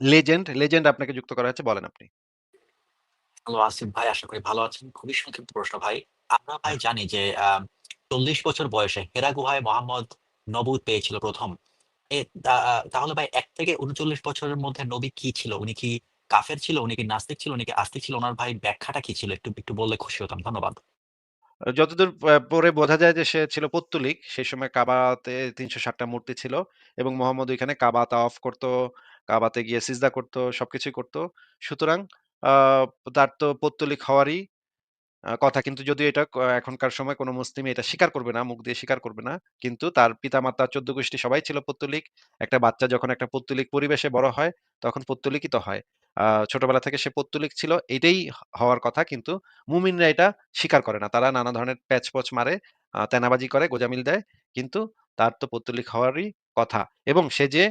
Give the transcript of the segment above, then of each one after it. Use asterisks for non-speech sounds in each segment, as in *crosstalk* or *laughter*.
Legend, legend আপনাকে যুক্ত করা হয়েছে বলেন আপনি। হ্যালো আসিফ ভাই, আশা করি ভালো আছেন। খুবই সংক্ষিপ্ত প্রশ্ন ভাই। আমরা ভাই হ্যাঁ। জানি যে ৪০ বছর বয়সে হেরা গুহায় মোহাম্মদ নবুয়ত পেয়েছিল ১ম। এ তাহলে ভাই ১ থেকে ৩৯ বছরের মধ্যে নবী কি ছিল? উনি কি কাফের ছিল? উনি কি নাস্তিক ছিল? উনি কি আস্তিক ছিল? ওনার ভাই ব্যাখ্যাটা কি ছিল? একটু, একটু বললে খুশি হতাম। ধন্যবাদ। যতদূর পরে বোঝা যায় যে সে ছিল পৌত্তলিক। সেই সময় কাবাতে ৩৬০ টা মূর্তি ছিল এবং মোহাম্মদ ওইখানে কাবা অফ করত, কাবাতে গিয়ে সিজদা করত, সবকিছুই করত। সুতরাং তার তো পৌত্তলিক হওয়ারই কথা কিন্তু যদিও এটা এখনকার সময় কোন মুসলিমই এটা স্বীকার করবে না, মুখ দিয়ে স্বীকার করবে না। কিন্তু তার পিতামাতা ১৪ গোষ্ঠী সবাই ছিল পৌত্তলিক। একটা বাচ্চা যখন একটা পৌত্তলিক পরিবেশে বড় হয়, তখন পৌত্তলিকই তো হয়। ছোটবেলা থেকে সে পৌত্তলিক ছিল, এটাই হওয়ার কথা কিন্তু মুমিনরা এটা স্বীকার করে না। তারা নানা ধরনের প্যাচ-পচ মারে, আ তেনাবাজি করে, গোঁজামিল দেয়। কিন্তু তার তো পৌত্তলিক হওয়ারই কথা এবং সে যে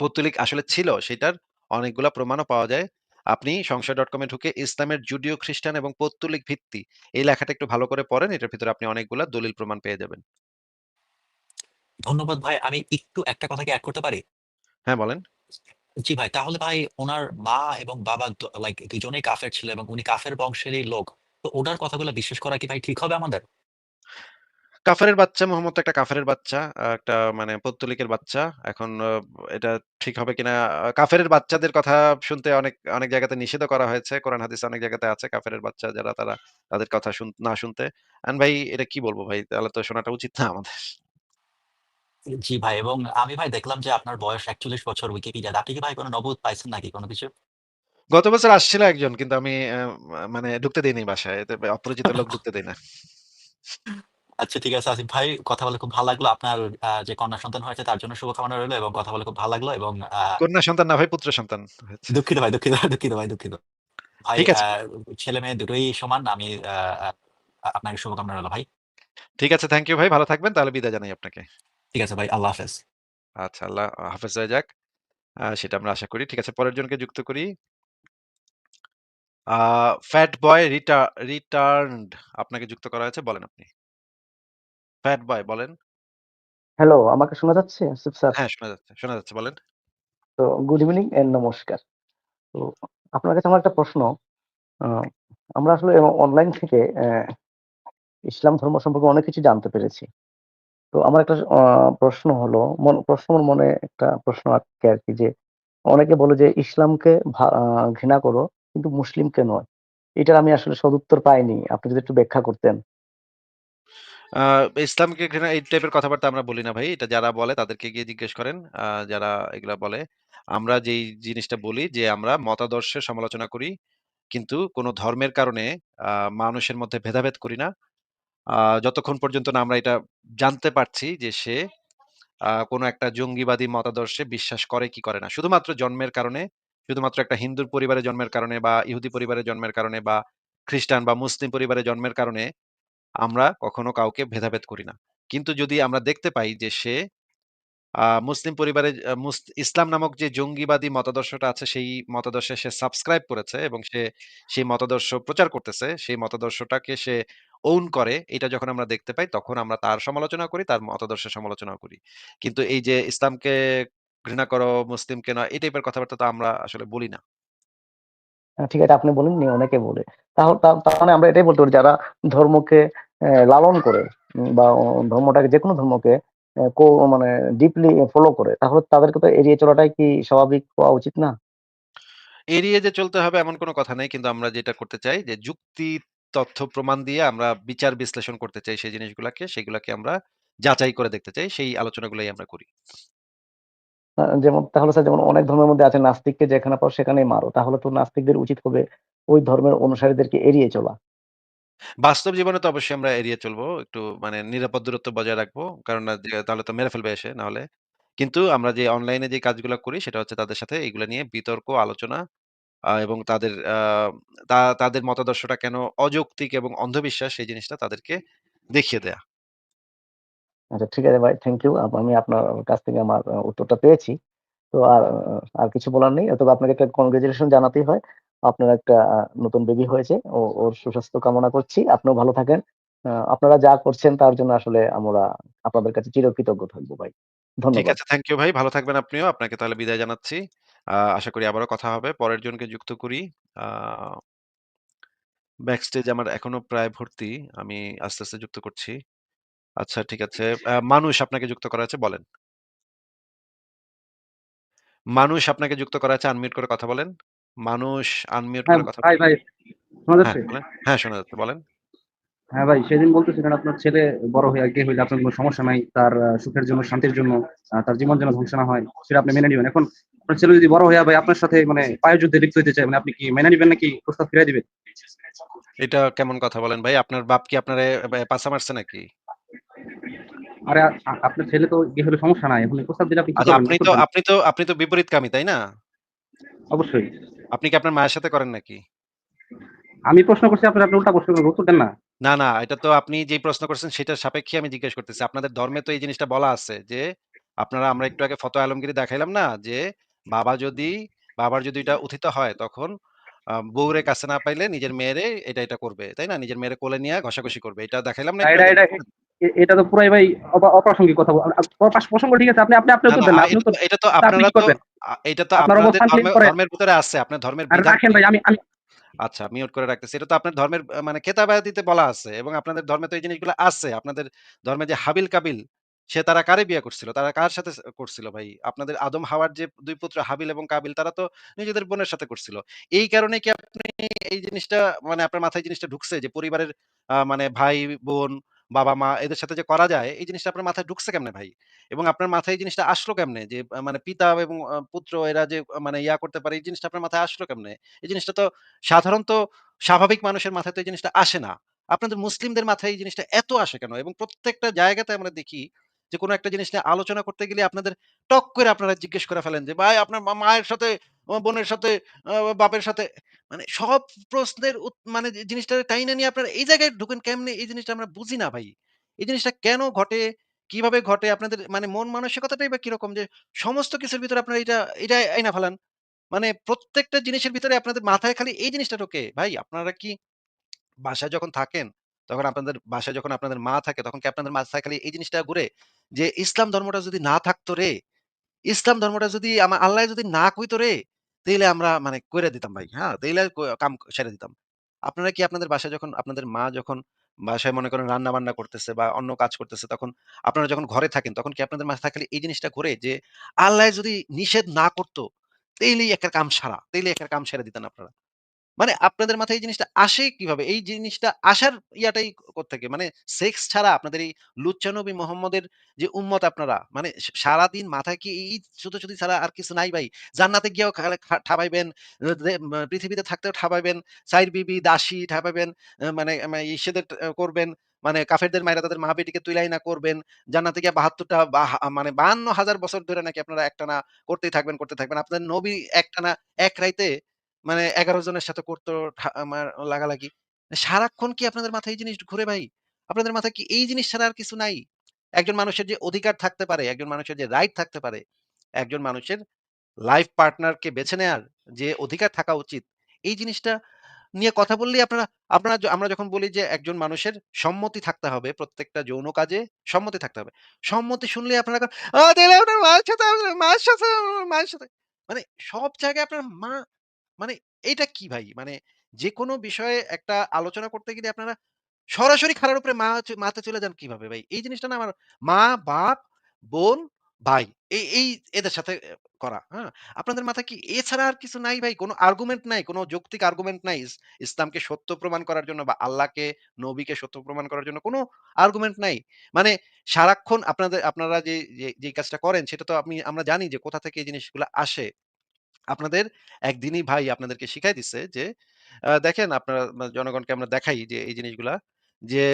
পৌত্তলিক আসলে ছিল সেটার অনেকগুলা প্রমাণও পাওয়া যায়। আপনি সংশয়.com এ ঢুকে ইসলামের জুডিও খ্রিস্টান এবং পৌত্তলিক ভিত্তি এই লেখাটা একটু ভালো করে পড়েন। এটার ভিতরে আপনি অনেকগুলা দলিল প্রমাণ পেয়ে যাবেন। ধন্যবাদ ভাই। আমি একটু একটা কথা কি এড করতে পারি? হ্যাঁ, বলেন। জি ভাই, তাহলে ভাই ওনার মা এবং বাবা লাইক দুজনেই কাফের ছিল এবং উনি কাফের বংশেরই লোক। তো ওনার কথাগুলো বিশ্বাস করা কি ভাই ঠিক হবে আমাদের? কাফারের বাচ্চা মোহাম্মদ একটা কাফেরের বাচ্চা। একটা মানে পৌত্তলিকের বাচ্চা। এখন এটা ঠিক হবে কিনা আ কাফেরের বাচ্চাদের কথা শুনতে অনেক, অনেক জায়গাতে নিষেধ করা হয়েছে। কোরআন হাদিস অনেক জায়গাতে আছে কাফেরের বাচ্চা যারা তারা তাদের কথা শুন না শুনতে। এখন ভাই এটা কি বলব ভাই? তাহলে তো শোনাটা উচিত না আমাদের। জি ভাই এবং আমি ভাই দেখলাম যে আপনার বয়স ৪১ বছর উইকিপিডিয়াতে। আপনি কি ভাই কোন নবুয়ত পাইছেন নাকি কোন কিছু? গত বছর আসছিল একজন কিন্তু আমি মানে ঢুকতে দেইনি বাসায়। অপরিচিত লোক ঢুকতে দেই না। *laughs* আচ্ছা ঠিক আছে আসিফ ভাই, কথা বলে খুব ভালো লাগল। আপনার যে কন্যা সন্তান হয়েছে তার জন্য শুভকামনা রইল এবং কথা বলে খুব ভালো লাগল এবং কন্যা সন্তান না ভাই পুত্র সন্তান দুঃখিত ভাই, দুঃখিত, দুঃখিত ভাই, দুঃখিত। ভাই ঠিক আছে। ছেলে-মেয়ে দুটোই সমান। আমি আপনাকে শুভকামনা রইল ভাই। ঠিক আছে, থ্যাংক ইউ ভাই। ভালো থাকবেন। তাহলে বিদায় জানাই আপনাকে। ঠিক আছে ভাই, আল্লাহ হাফেজ। আচ্ছা, আল্লাহ হাফেজ হয়ে যাক। সেটা আমরা আশা করি। ঠিক আছে, পরের জনকে যুক্ত করি। ফ্যাট বয় রিটা রিটার্নড আপনাকে যুক্ত করা হয়েছে। বলেন আপনি। ফ্যাট বয় বলেন। হ্যালো, আমাকে শোনা যাচ্ছে আসিফ স্যার? হ্যাঁ, শোনা যাচ্ছে, শোনা যাচ্ছে বলেন। তো গুড ইভনিং এন্ড নমস্কার। তো আপনার কাছে আমার একটা প্রশ্ন। আ আমরা আসলে অনলাইন থেকে অ্যা ইসলাম ধর্ম সম্পর্কে অনেক কিছু জানতে পেরেছি। তো আমার একটা আ প্রশ্ন হলো, মন প্রশ্ন আমার মনে একটা প্রশ্ন আটকে আরকি যে, অনেকে বলে যে ইসলামকে ভা আ ঘৃণা করো কিন্তু মুসলিমকে নয়। এটার আমি আসলে সদুত্তর পাইনি। আপনি যদি একটু ব্যাখ্যা করতেন। আ ইসলামকে ঘৃণা এই টাইপের কথাবার্তা আমরা বলি না ভাই। এটা যারা বলে তাদেরকে গিয়ে জিজ্ঞেস করেন। আ যারা এগুলা বলে। আমরা যেই জিনিসটা বলি যে আমরা মতাদর্শের সমালোচনা করি। কিন্তু কোন ধর্মের কারণে আ মানুষের মধ্যে ভেদাভেদ করি না। আ যতক্ষণ পর্যন্ত না আমরা এটা জানতে পারছি যে সে আ কোন একটা জঙ্গিবাদী মতাদর্শে বিশ্বাস করে কি করে না। শুধুমাত্র জন্মের কারণে, শুধুমাত্র একটা হিন্দুর পরিবারে জন্মের কারণে বা ইহুদি পরিবারে জন্মের কারণে বা খ্রিস্টান বা মুসলিম পরিবারে জন্মের কারণে আমরা কখনো কাউকে ভেদাভেদ করি না। কিন্তু যদি আমরা দেখতে পাই যে সে মুসলিম পরিবারে ইসলাম নামক যে জঙ্গিবাদী মতাদর্শটা আছে সেই মতাদর্শে সে সাবস্ক্রাইব করেছে এবং সে সেই মতাদর্শ প্রচার করতেছে। সেই মতাদর্শটাকে সে ওন করে। এটা যখন আমরা দেখতে পাই তখন আমরা তার সমালোচনা করি, তার মতাদর্শের সমালোচনা করি। কিন্তু এই যে ইসলামকে ঘৃণা করো, মুসলিমকে নয় এই টাইপের কথাবার্তা তো আমরা আসলে বলি না। ঠিক আছে আপনি বলেননি অনেকে বলে। তাহ তা তার মানে আমরা এটাই বলতে পারি যারা ধর্মকে লালন করে বা ধর্মটাকে যেকোনো ধর্মকে মানে ডিপলি ফলো করে তাহলে তাদেরকে তো এড়িয়ে চলাটাই কি স্বাভাবিক হওয়া উচিত না? এড়িয়ে যে চলতে হবে এমন কোনো কথা নেই। কিন্তু আমরা যেটা করতে চাই যে যুক্তি, তথ্য, প্রমাণ দিয়ে আমরা বিচার বিশ্লেষণ করতে চাই সেই জিনিসগুলাকে। সেগুলাকে আমরা যাচাই করে দেখতে চাই। সেই আলোচনাগুলোই আমরা করি। যেমন তাহলে স্যার যেমন অনেক ধর্মের মধ্যে আছে নাস্তিককে যেখানে পাও সেখানেই মারো। তাহলে তো নাস্তিকদের উচিত হবে ওই ধর্মের অনুসারীদেরকে এড়িয়ে চলা। বাস্তব জীবনে তো অবশ্যই আমরা এড়িয়ে চলবো। একটু মানে নিরাপদ দূরত্ব বজায় রাখব। কারণ না তাহলে তো মেরে ফেলবে এসে নাহলে। কিন্তু আমরা যে অনলাইনে যে কাজগুলো করি সেটা হচ্ছে তাদের সাথে এগুলা নিয়ে বিতর্ক, আলোচনা আ এবং তাদের আ তা তাদের মতাদর্শটা কেন অযৌক্তিক এবং অন্ধবিশ্বাস সেই জিনিসটা তাদেরকে দেখিয়ে দেয়া। আচ্ছা ঠিক আছে ভাই থ্যাংক ইউ। আমি আপনার কাছ থেকে আমার উত্তরটা পেয়েছি। তো আর আর কিছু বলার নেই। তবে আপনাকে একটা কংগ্রেচুলেশন জানাতেই হয়। আপনার একটা নতুন বেবি হয়েছে। ও ওর সুস্বাস্থ্য কামনা করছি। আপনিও ভালো থাকেন। আপনারা যা করছেন তার জন্য আসলে আমরা আপনাদের কাছে চিরকৃতজ্ঞ থাকব ভাই। ঠিক ধন্যবাদ। আছে, থ্যাংক ইউ ভাই। ভালো থাকবেন আপনিও। আপনাকে তাহলে বিদায় জানাচ্ছি। আ আশা করি আবারও কথা হবে। পরের জনকে যুক্ত করি। আ ব্যাকস্টেজ আমার এখনও প্রায় ভর্তি। আমি আস্তে, আস্তে যুক্ত করছি। আচ্ছা ঠিক আছে। আ মানুষ আপনাকে যুক্ত করা আছে বলেন। মানুষ আপনাকে যুক্ত করা আছে আনমিউট করে কথা বলেন। মানুষ আনমিউট হ্যাঁ, করে কথা ভাই, ভাই শোনা হ্যাঁ, যাচ্ছে? বলেন। হ্যাঁ, শোনা যাচ্ছে বলেন। হ্যাঁ ভাই, সেদিন বলতেছিলেন আপনার ছেলে বড় হইয়া গে হইলে আপনার কোনো সমস্যা নাই। তার আ সুখের জন্য, শান্তির জন্য, আ তার জীবন যেন ধ্বংস না হয়, সেটা আপনি মেনে নিবেন। এখন আপনার ছেলে যদি বড় হইয়া ভাই আপনার সাথে মানে পায়ুযুদ্ধে লিপ্ত হইতে চায়, মানে আপনি কি মেনে নিবেন নাকি প্রস্তাব ফিরায় দিবেন? এটা কেমন কথা বলেন ভাই? আপনার বাপ কি আপনারে ব্যা পাছা মারছে নাকি? আরে আপনার ছেলে তো গে হলে সমস্যা নাই। এখন প্রস্তাব দিলে আপনি আচ্ছা আপনি তো আপনি তো আপনি তো বিপরীতকামী, তাই না? অবশ্যই। আপনি কি আপনার মায়ের সাথে করেন নাকি? আমি প্রশ্ন করছি আপনার আপনি উল্টা প্রশ্ন করেন, উত্তর দেন না। না, না, এটা তো আপনি যেই প্রশ্ন করছেন সেটার সাপেক্ষে আমি জিজ্ঞেস করতেছি। আপনাদের ধর্মে তো এই জিনিসটা বলা আছে যে, আপনারা আমরা একটু আগে ফতোয়া আলমগিরি দেখাইলাম না? যে বাবা যদি বাবার যদি এটা উথিত হয় তখন বউরে কাছে না পাইলে নিজের মেয়েরে এটা, এটা করবে। তাই না? নিজের মেয়েরে কোলে নিয়ে ঘষাঘষি করবে। এটা দেখাইলাম না এটা তো পুরাই ভাই অপ্রাসঙ্গিক কথা। প্রসঙ্গ ঠিক আছে। আপনি আপনি আপনি উত্তর তো এটা তো আপনারা তো? এটা তো আপনার আপনাদের। ধর্মের ভিতরে আছে। আপনার ধর্মের বিধান রাখেন ভাই আমি আমি আচ্ছা মিউট করে রাখতেছি। এটা তো আপনার ধর্মের মানে কেতাবায়াতিতে বলা আছে এবং আপনাদের ধর্মে তো এই জিনিসগুলো আছে। আপনাদের ধর্মে যে হাবিল-কাবিল সে তারা কারে বিয়ে করছিল? তারা কার সাথে করছিল ভাই? আপনাদের আদম হাওয়ার যে দুই পুত্র হাবিল এবং কাবিল তারা তো নিজেদের বোনের সাথে করছিল। এই কারণে কি আপনি এই জিনিসটা মানে আপনার মাথায় জিনিসটা ঢুকছে যে পরিবারের মানে ভাই-বোন, বাবা-মা এদের সাথে যে করা যায় এই জিনিসটা আপনার মাথায় ঢুকছে কেমনে ভাই? এবং আপনার মাথায় এই জিনিসটা আসলো কেমনে? যে মানে পিতা এবং পুত্র এরা যে মানে ইয়া করতে পারে এই জিনিসটা আপনার মাথায় আসলো কেমনে? এই জিনিসটা তো সাধারণত স্বাভাবিক মানুষের মাথায় তো এই জিনিসটা আসে না। আপনাদের মুসলিমদের মাথায় এই জিনিসটা এত আসে কেন? এবং প্রত্যেকটা জায়গাতে আমরা দেখি যে কোনো একটা জিনিস নিয়ে আলোচনা করতে গেলে আপনাদের টক করে আপনারা জিজ্ঞেস করে ফেলেন যে, "ভাই আপনার মা মায়ের সাথে, বোনের সাথে, বাপের সাথে" মানে সব প্রশ্নের মানে জিনিসটা টাইনা নিয়ে আপনারা এই জায়গায় ঢুকেন কেমনে? এই জিনিসটা আমরা বুঝি না ভাই। এই জিনিসটা কেন ঘটে? কীভাবে ঘটে? আপনাদের মানে মন মানসিকতাটাই বা কীরকম যে সমস্ত কিছুর ভিতরে আপনারা এটা, এটা আইনা ফেলান। মানে প্রত্যেকটা জিনিসের ভিতরে আপনাদের মাথায় খালি এই জিনিসটা ঢোকে। ভাই আপনারা কি বাসায় যখন থাকেন, তখন আপনাদের বাসায় যখন আপনাদের মা থাকে, তখন কি আপনাদের মাথায় খালি এই জিনিসটা ঘুরে? যে ইসলাম ধর্মটা যদি না থাকতো রে, ইসলাম ধর্মটা যদি আমা আল্লাহ যদি না কইতো রে, তাইলে আমরা মানে কইরা দিতাম ভাই। হ্যাঁ? তাইলে কাম সেরে দিতাম। আপনারা কি আপনাদের বাসায় যখন আপনাদের মা যখন বাসায় মনে করেন রান্না-বান্না করতেছে বা অন্য কাজ করতেছে, তখন আপনারা যখন ঘরে থাকেন, তখন কি আপনাদের মাথায় থাকলে এই জিনিসটা ঘোরে যে আল্লাহ যদি নিষেধ না করতো, তাইলেই একটা কাম সারা। তাইলেই একটা কাম সেরে দিতেন আপনারা। মানে আপনাদের মাথায় এই জিনিসটা আসে কীভাবে? এই জিনিসটা আসার ইয়াটাই কোত্থেকে? মানে সেক্স ছাড়া আপনাদের এই লুচ্চা নবী মোহাম্মদের যে উম্মত আপনারা, মানে সারাদিন মাথায় কি এই ছুটোছুটি ছাড়া আর কিছু নাই ভাই? জান্নাতে গিয়েও ঠাবাইবেন, পৃথিবীতে থাকতেও ঠাবাইবেন, চাইর বিবি, দাসী ঠাবাইবেন, মানে মা ইসেদের করবেন, মানে কাফেরদের মায়েরা তাদের মা-বেটিকে তুইলাই না করবেন। জান্নাতে গিয়ে ৭২ টা বা হা মানে ৫২,০০০ বছর ধরে নাকি আপনারা একটানা করতেই থাকবেন, করতে থাকবেন। আপনাদের নবী একটানা এক রাইতে মানে ১১ জনের সাথে করতো আমার লাগালাগি। সারাক্ষণ কি আপনাদের মাথায় এই জিনিস ঘুরে ভাই? আপনাদের মাথায় কি এই জিনিস ছাড়া আর কিছু নাই? একজন মানুষের যে অধিকার থাকতে পারে, একজন মানুষের যে রাইট থাকতে পারে, একজন মানুষের লাইফ পার্টনারকে বেছে নেয়ার যে অধিকার থাকা উচিত, এই জিনিসটা নিয়ে কথা বললেই আপনারা আপনারা আমরা যখন বলি যে একজন মানুষের সম্মতি থাকতে হবে প্রত্যেকটা যৌন কাজে সম্মতি থাকতে হবে। সম্মতি শুনলে আপনারা মানে সব জায়গায় আপনার মা মানে এইটা কি ভাই? মানে যেকোনো বিষয়ে একটা আলোচনা করতে গেলে আপনারা সরাসরি খাড়ার উপরে মা মাতে চলে যান কীভাবে ভাই? এই জিনিসটা না আমার মা, বাপ, বোন, ভাই এই এই এদের সাথে করা, হ্যাঁ? আপনাদের মাথায় কি এছাড়া আর কিছু নাই ভাই? কোন আর্গুমেন্ট নাই, কোন যৌক্তিক আর্গুমেন্ট নাই ইসলামকে সত্য প্রমাণ করার জন্য বা আল্লাহকে, নবীকে সত্য প্রমাণ করার জন্য কোনো আর্গুমেন্ট নাই। মানে সারাক্ষণ আপনাদের আপনারা যে যে কাজটা করেন সেটা তো আপনি আমরা জানি যে কোথা থেকে এই জিনিসগুলা আসে। আপনাদের একদিনই ভাই আপনাদেরকে শিখাই দিচ্ছে যে দেখেন আপনারা জনগণকে আমরা দেখাই যে, এই জিনিসগুলা যে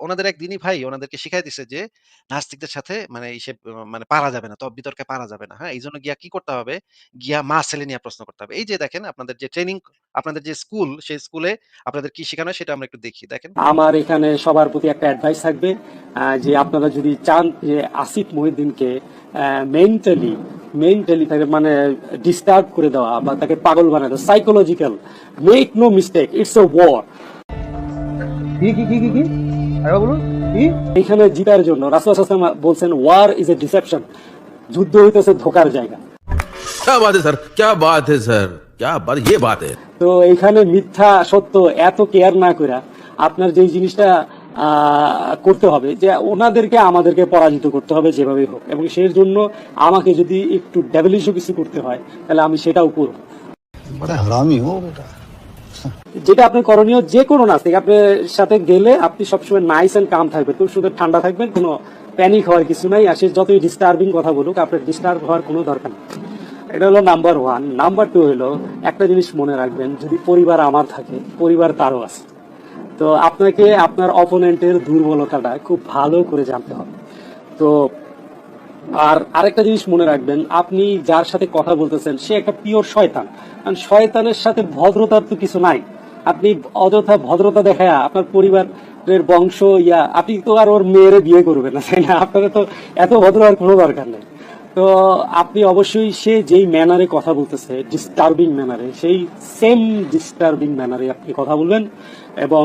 ওনাদের একদিনই ভাই ওনাদেরকে শিখাই দিছে যে, নাস্তিকদের সাথে মানে ইসে মানে পারা যাবে না। তর্ক-বিতর্কে পারা যাবে না। হ্যাঁ? এই জন্য গিয়া কি করতে হবে? গিয়া মা-ছেলে নিয়ে প্রশ্ন করতে হবে। এই যে দেখেন আপনাদের যে ট্রেনিং আপনাদের যে স্কুল সেই স্কুলে আপনাদের কি শেখানো সেটা আমরা একটু দেখি। দেখেন। আমার এখানে সবার প্রতি একটা অ্যাডভাইস থাকবে যে আপনারা যদি চান যে আসিফ মহিউদ্দিনকে মেন্টালি মেন্টালি তাকে মানে ডিস্টার্ব করে দেওয়া বা তাকে পাগল দেওয়া psychological make no mistake it's a war কি কি কি কি কি? আরেকবার বলুন। কি? এখানে জিতার জন্য রাসুল বলছেন ওয়ার ইজ এ ডিসেপশন যুদ্ধ হইতেছে ধোকার জায়গা क्या बात है सर क्या बात है सर क्या बात ये बात है তো এখানে মিথ্যা সত্য এত কেয়ার না করে আপনার যে জিনিসটা আহ, করতে হবে যে ওনাদেরকে আমাদেরকে পরাজিত করতে হবে যেভাবে হোক এবং সেই জন্য আমাকে যদি একটু ডেভেলিশও কিছু করতে হয় তাহলে আমি সেটাও করব बड़ा हरामी हो बेटा যেটা আপনার করণীয় যে কোনো নাস্তিক আপনার সাথে গেলে আপনি সবসময় নাইস এন্ড কাম থাকবেন, খুব সুন্দর ঠান্ডা থাকবেন, কোনো প্যানিক হওয়ার কিছু নাই, আর সে যতই ডিস্টার্বিং কথা বলুক, আপনার ডিস্টার্ব হওয়ার কোনো দরকার নেই। এটা হলো নাম্বার ওয়ান নাম্বার টু হলো, একটা জিনিস মনে রাখবেন, যদি পরিবার আমার থাকে, পরিবার তারও আছে, তো আপনাকে আপনার অপোনেন্টের দুর্বলতাটা খুব ভালো করে জানতে হবে। তো আর আরেকটা জিনিস মনে রাখবেন, আপনি যার সাথে কথা বলতেছেন, সে একটা পিওর শয়তান। কারণ শয়তানের সাথে ভদ্রতার তো কিছু নাই। আপনি অযথা ভদ্রতা দেখায় আপনার পরিবারের বংশ, ইয়া, আপনি তো আর ওর মেয়েরে বিয়ে করবেন না, তাই না? আপনার তো এত ভদ্র আর কোনো দরকার নেই। তো আপনি অবশ্যই সে যেই ম্যানারে কথা বলতেছে ডিস্টার্বিং ম্যানারে সেই সেম ডিস্টার্বিং ম্যানারে আপনি কথা বলবেন এবং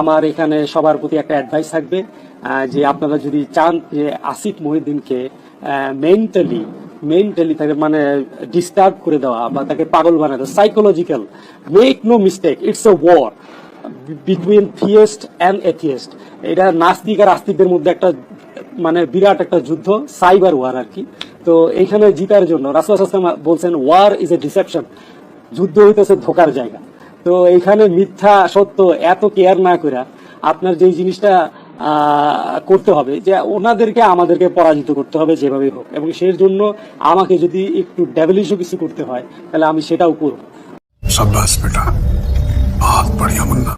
আমার এখানে সবার প্রতি একটা অ্যাডভাইস থাকবে যে আপনারা যদি চান যে আসিফ মহিউদ্দিনকে মেন্টালি মেন্টালি তাকে মানে ডিস্টার্ব করে দেওয়া বা তাকে পাগল বানাতে psychological make no mistake it's a war between theist and atheist এটা নাস্তিক আর আস্তিকদের মধ্যে একটা মানে বিরাট একটা যুদ্ধ সাইবার ওয়ার আর কি তো এইখানে জিতার জন্য রাসুল বলছেন ওয়ার ইজ এ ডিসেপশন যুদ্ধ হইতেছে ধোকার জায়গা। তো এইখানে মিথ্যা সত্য এত কেয়ার না করে আপনার যেই জিনিসটা করতে হবে যে ওনাদেরকে আমাদেরকে পরাজিত করতে হবে যেভাবেই হোক। এবং সেই জন্য আমাকে যদি একটু ডেভেলিশও কিছু করতে হয় তাহলে আমি সেটাও করব। সাব্বাস বেটা। বহুত বড়িয়া মুন্না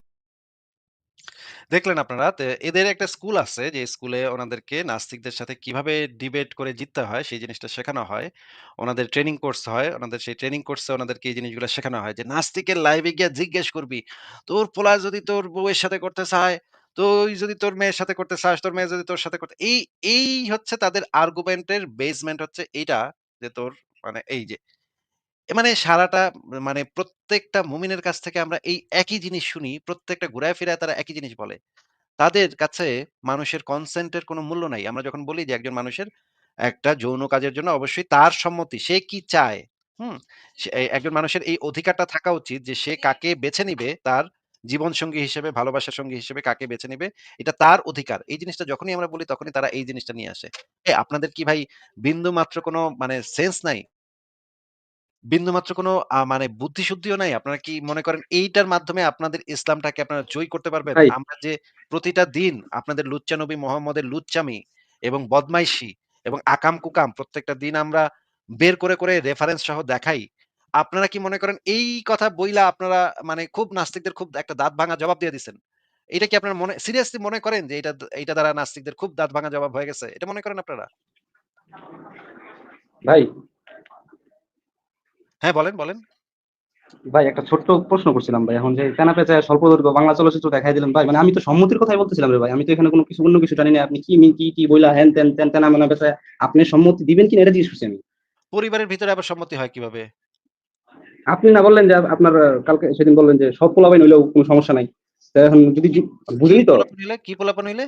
দেখলেন আপনারা এদের একটা স্কুল আছে যে স্কুলে ওনাদেরকে নাস্তিকদের সাথে কীভাবে ডিবেট করে জিততে হয় সেই জিনিসটা শেখানো হয়। ওনাদের ট্রেনিং কোর্স হয় ওনাদের সেই ট্রেনিং কোর্সে ওনাদেরকে এই জিনিসগুলো শেখানো হয় যে নাস্তিকের লাইভে গিয়ে জিজ্ঞেস করবি তোর পোলা যদি তোর বউয়ের সাথে করতে চায় তুই যদি তোর মেয়ের সাথে করতে চাস তোর মেয়ে যদি তোর সাথে করতে এই এই হচ্ছে তাদের আর্গুমেন্টের বেসমেন্ট হচ্ছে এইটা যে তোর মানে এই যে মানে সারাটা মানে প্রত্যেকটা মুমিনের কাছ থেকে আমরা এই একই জিনিস শুনি প্রত্যেকটা ঘুরায় ফিরায় তারা একই জিনিস বলে। তাদের কাছে মানুষের কনসেন্টের কোনো মূল্য নাই। আমরা যখন বলি যে একজন মানুষের একটা যৌন কাজের জন্য অবশ্যই তার সম্মতি সে কি চায় হুম? একজন মানুষের এই অধিকারটা থাকা উচিত যে সে কাকে বেছে নিবে তার জীবন সঙ্গী হিসেবে ভালোবাসার সঙ্গী হিসেবে কাকে বেছে নিবে এটা তার অধিকার এই জিনিসটা যখনই আমরা বলি তখনই তারা এই জিনিসটা নিয়ে আসে আপনাদের কি ভাই বিন্দু মাত্র কোনো মানে সেন্স নাই বিন্দুমাত্র কোনো আ মানে বুদ্ধিশুদ্ধিও নাই? আপনারা কি মনে করেন এইটার মাধ্যমে আপনাদের ইসলামটাকে আপনারা জয় করতে পারবেন? আমরা যে প্রতিটা দিন আপনাদের লুচ্চা নবী মোহাম্মদের লুচ্চামি এবং বদমাইশি এবং আকাম-কুকাম প্রত্যেকটা দিন আমরা বের করে, করে রেফারেন্স সহ দেখাই। আপনারা কি মনে করেন এই কথা বইলা আপনারা মানে খুব নাস্তিকদের খুব একটা দাঁত ভাঙা জবাব দিয়ে দিছেন? এটা কি আপনারা মনে সিরিয়াসলি মনে করেন যে এটা দ এইটা দ্বারা নাস্তিকদের খুব দাঁত ভাঙা জবাব হয়ে গেছে? এটা মনে করেন আপনারা? ভাই হ্যাঁ, বলেন, বলেন। ভাই একটা ছোট্ট প্রশ্ন করছিলাম ভাই এখন যে তেনা পেঁচায় স্বল্প দৈর্ঘ্য বাংলা চলচ্চিত্র দেখাই দিলেন ভাই মানে আমি তো সম্মতির কথাই বলতেছিলাম রে ভাই আমি তো এখানে কোনো কিছু অন্য কিছু জানি না আপনি কি মি- কি কি বইলা হ্যান তেন তেন তেনা মেনা পেঁচায় আপনি সম্মতি দিবেন কিনা এটা জিজ্ঞেস করছি আমি পরিবারের ভিতরে আবার সম্মতি হয় কীভাবে? আপনি না বললেন যে আপনার কালকে সেদিন বললেন যে সব পোলাবাইন হইলেও কোনো সমস্যা নাই এখন যদি বুঝলি তো কি পোলাপান হইলে?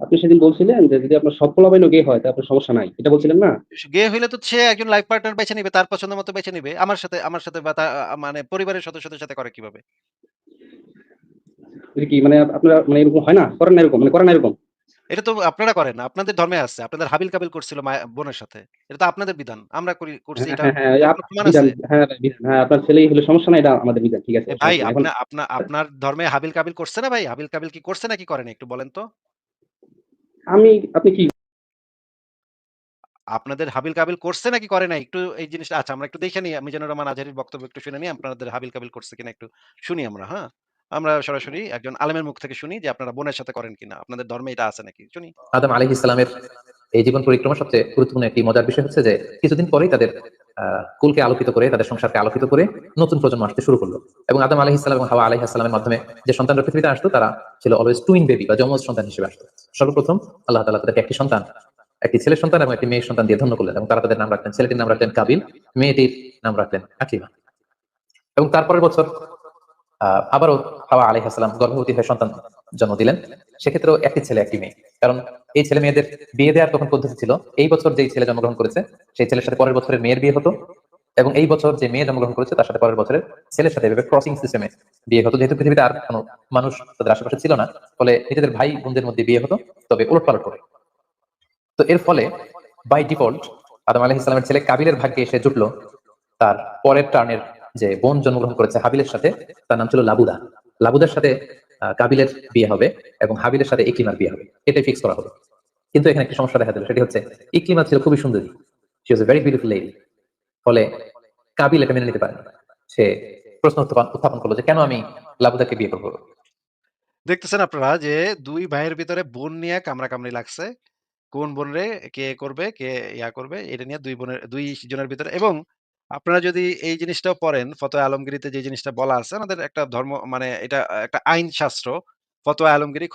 আপনি সেদিন বলছিলেন যে যদি আপনার সব পোলাবাইনও গে হয় তা আপনার সমস্যা নাই এটা বলছিলেন না গে হইলে তো সে একজন লাইফ পার্টনার বেছে নিবে। তার পছন্দ মতো বেছে নিবে। আমার সাথে আমার সাথে বা মানে পরিবারের সদস্যদের সাথে করে কীভাবে? কি মানে আপনারা মানে এরকম হয় না করেন না এরকম মানে করেন না এরকম এটা তো আপনারা করেন না। আপনাদের ধর্মে আছে। আপনাদের হাবিল কাবিল করছিল বোনের সাথে। এটা তো আপনাদের বিধান। আমরা করি করছি হ্যাঁ এটা হ্যাঁ হ্যাঁ, এটার প্রমাণ বিধান আছে? হ্যাঁ ভাই, বিধান হ্যাঁ আপনার ছেলেই হলে সমস্যা নাই এটা আমাদের বিধান ঠিক আছে এ ভাই সমস্যা নাই। এখন আপনা আপনা আপনার ধর্মে হাবিল কাবিল করছে না ভাই? হাবিল কাবিল কি করছে নাকি করেনি একটু বলেন তো? আমি আপনি কি আপনাদের হাবিল কাবিল করছে নাকি করে নাই? একটু এই জিনিসটা আচ্ছা আমরা একটু দেখে নিই। মিজানুর রহমান আজহারীর বক্তব্য একটু শুনে নিই। আপনাদের হাবিল কাবিল করছে কিনা একটু শুনি আমরা, হ্যাঁ? আমরা সরাসরি একজন আলেমের মুখ থেকে শুনি যে আপনারা বোনের সাথে করেন কিনা? আপনাদের ধর্মে এটা আছে নাকি? শুনি। আদম আলী ইসলামের এই জীবন পরিক্রমা সবচেয়ে গুরুত্বপূর্ণ একটি মজার বিষয় হচ্ছে যে, কিছুদিন পরেই তাদের কুলকে আলোকিত করে, তাদের সংসারকে আলোকিত করে নতুন প্রজন্ম আসতে শুরু করল এবং আদম আলহ ইসলাম এবং হাওয়া আলহ ইসলামের মাধ্যমে যে সন্তানরা পৃথিবীতে আসতো, তারা ছিল অলওয়েজ টুইন বেবি বা যমজ সন্তান হিসেবে আসতো সর্বপ্রথম আল্লাহ তালা তাদেরকে একটি সন্তান, একটি ছেলের সন্তান এবং একটি মেয়ের সন্তান দিয়ে ধন্য করলেন এবং তারা তাদের নাম রাখলেন ছেলেটির নাম রাখলেন কাবিল, মেয়েটির নাম রাখলেন আকিমা এবং তারপরের বছর আবারও হাওয়া আলহ ইসলাম গর্ভবতী হয়ে সন্তান জন্ম দিলেন। সেক্ষেত্রেও একটি ছেলে, একটি মেয়ে। কারণ এই ছেলে মেয়েদের বিয়ে দেওয়ার তখন পদ্ধতি ছিল, এই বছর যেই ছেলে জন্মগ্রহণ করেছে, সেই ছেলের সাথে পরের বছরের মেয়ের বিয়ে হতো এবং এই বছর যে মেয়ে জন্মগ্রহণ করেছে, তার সাথে পরের বছরের ছেলের সাথে এভাবে ক্রসিং সিস্টেমে বিয়ে হতো। যেহেতু পৃথিবীতে আর কোনো মানুষ তাদের আশেপাশে ছিল না, ফলে নিজেদের ভাই বোনদের মধ্যে বিয়ে হতো, তবে ওলট পালট করে। তো এর ফলে বাই ডিফল্ট আদম আলাহ ইসলামের ছেলে কাবিলের ভাগ্যে এসে জুটলো, তার পরের টার্নের যে বোন জন্মগ্রহণ করেছে হাবিলের সাথে, তার নাম ছিল লাবুদা। লাবুদার সাথে কাবিলের বিয়ে হবে এবং হাবিলের সাথে ইকলিমার বিয়ে হবে। এটাই ফিক্স করা হলো কিন্তু এখানে একটি সমস্যা দেখা দিল, সেটি হচ্ছে ইকলিমা ছিল খুবই সুন্দরী। She was very beautiful lady ফলে কাবিল এটা মেনে নিতে পারে। সে প্রশ্ন উত্থাপন করল যে কেন আমি লাবুদাকে বিয়ে করব? দেখতেছেন আপনারা যে দুই ভাইয়ের ভিতরে বোন নিয়ে কামড়াকামড়ি লাগছে। কোন বোন রে কে করবে, কে ইয়া করবে, এটা নিয়ে দুই বোনের, দুই জনের ভিতরে। এবং আপনারা যদি এই জিনিসটাও পড়েন, ফতোয়া আলমগিরিতে যে জিনিসটা বলা আছে, আমাদের একটা ধর্ম মানে এটা, একটা আইন শাস্ত্র, ফতোয়া আলমগিরি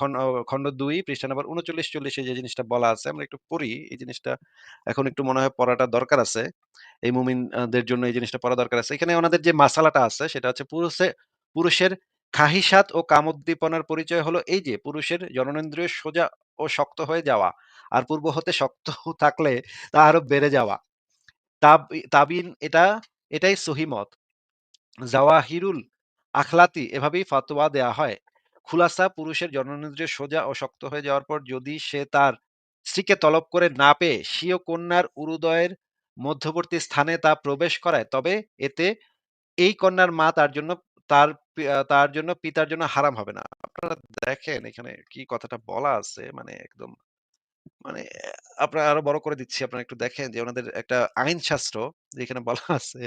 খণ্ড দুই, পৃষ্ঠা নম্বর উনচল্লিশ, চল্লিশে যে জিনিসটা বলা আছে, আমরা একটু পড়ি। এই জিনিসটা এখন একটু মনে হয় পড়াটা দরকার আছে। এই মুমিনদের জন্য এই জিনিসটা পড়া দরকার আছে। এখানে ওনাদের যে মাসালাটা আছে, সেটা হচ্ছে পুরুষে, পুরুষের খাহিসাত ও কামোদ্দীপনার পরিচয় হলো এই যে, পুরুষের জননেন্দ্রিয় সোজা ও শক্ত হয়ে যাওয়া, আর পূর্ব হতে শক্ত থাকলে তা আরও বেড়ে যাওয়া। তাবিন এটা, এটাই সহিমত জাওয়াহিরুল আখলাতি এভাবেই ফাতোয়া দেয়া হয়। খুলাসা পুরুষের জননেন্দ্রিয় সোজা ও শক্ত হয়ে যাওয়ার পর যদি সে তার স্ত্রীকে তলব করে না পেয়ে স্বীয় কন্যার উরুদয়ের মধ্যবর্তী স্থানে তা প্রবেশ করায়, তবে এতে এই কন্যার মা তার জন্য, তার তার জন্য, পিতার জন্য হারাম হবে না। আপনারা দেখেন এখানে কি কথাটা বলা আছে মানে একদম মানে আপনার আরও বড় করে দিচ্ছি। আপনারা একটু দেখেন যে, ওনাদের একটা আইন শাস্ত্র যেখানে বলা *laughs* আছে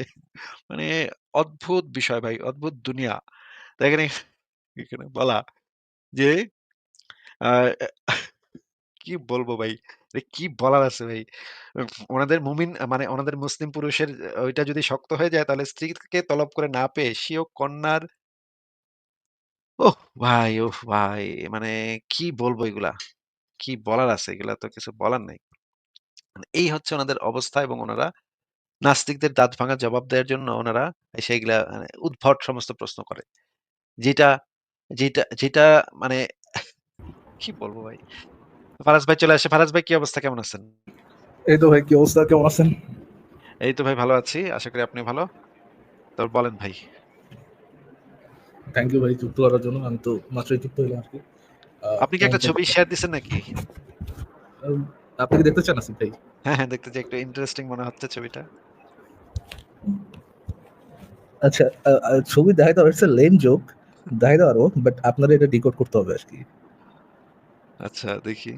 মানে অদ্ভুত বিষয় ভাই, অদ্ভুত দুনিয়া। দেখেন এখানে বলা যে *laughs* কি বলব ভাই? কি বলার আছে ভাই? ওনাদের মুমিন মানে ওনাদের মুসলিম পুরুষের, ওইটা যদি শক্ত হয়ে যায়, তাহলে স্ত্রীকে তলব করে না পেয়ে স্বীয় কন্যার ওহ ভাই ওহ ভাই মানে কি বলব এগুলা? কি বলার আছে? এগুলা তো কিছু বলার নাই। মানে এই হচ্ছে ওনাদের অবস্থা এবং ওনারা নাস্তিকদের দাঁত ভাঙা জবাব দেওয়ার জন্য ওনারা সেইগুলা মানে উদ্ভট সমস্ত প্রশ্ন করে। যেটা যেটা যেটা মানে কি বলব ভাই? ফারাজ ভাই চলে আসে। ফারাজ ভাই কি অবস্থা? কেমন আছেন? এই তো ভাই কি অবস্থা? কেমন আছেন? এই তো ভাই ভালো আছি। আশা করি আপনি ভালো। তো বলেন ভাই। থ্যাংক ইউ ভাই যুক্ত করার জন্য। আমি তো মাত্রই যুক্ত হইলাম আর কি। আপনি কি একটা ছবি? শেয়ার দিচ্ছেন নাকি? আপনি কি দেখতে চান আসিফ ভাই? হ্যাঁ হ্যাঁ দেখতে চাই একটু ইন্টারেস্টিং মনে হচ্ছে ছবিটা। আচ্ছা ছবি দেখাই দেওয়া ইটস লেম জোক দেখাই দেওয়ারও বাট আপনারা এটা ডিকোড করতে হবে আর কি আচ্ছা দেখি।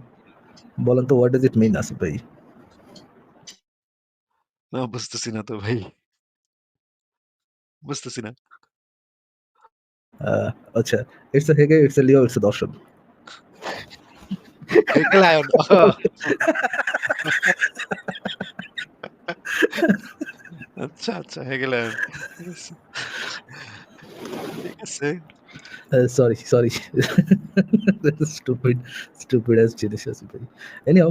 বলেন তো what does it mean Asif ভাই? না বুঝতেছি না তো ভাই। বুঝতেছি না। আচ্ছা it's a হেগে it's a Leo it's a দর্শন। হেগেল আয়ন আচ্ছা আচ্ছা হেগেল আয়ন ঠিক আছে ঠিক আছে sorry sorry stupid stupid as জিনিস আসিফ ভাই এনিহাউ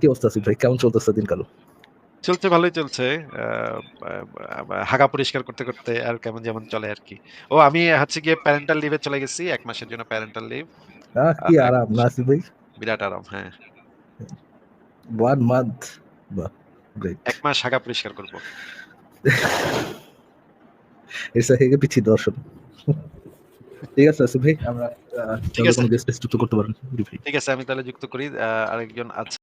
কি অবস্থা আসিফ ভাই কেমন চলতেছে দিনকাল চলছে ভালোই চলছে। হাগা পরিষ্কার করতে করতে আর কেমন যেমন চলে আর কি। ও আমি হচ্ছে গিয়ে প্যারেন্টাল লিভে চলে গেছি এক মাসের জন্য প্যারেন্টাল লিভ আহ কি আরাম না আসিফ ভাই? বিরাট আরাম হ্যাঁ। ওয়ান মান্থ বাহ গ্রেট এক মাস শাখা পরিষ্কার করব। ইটস এ হেগে পিছি দর্শন ঠিক আছে আসিফ ভাই আমরা ঠিক আছে। গেস্ট যুক্ত করতে পারেন। ঠিক আছে আমি তাহলে যুক্ত করি আরেকজন আছে।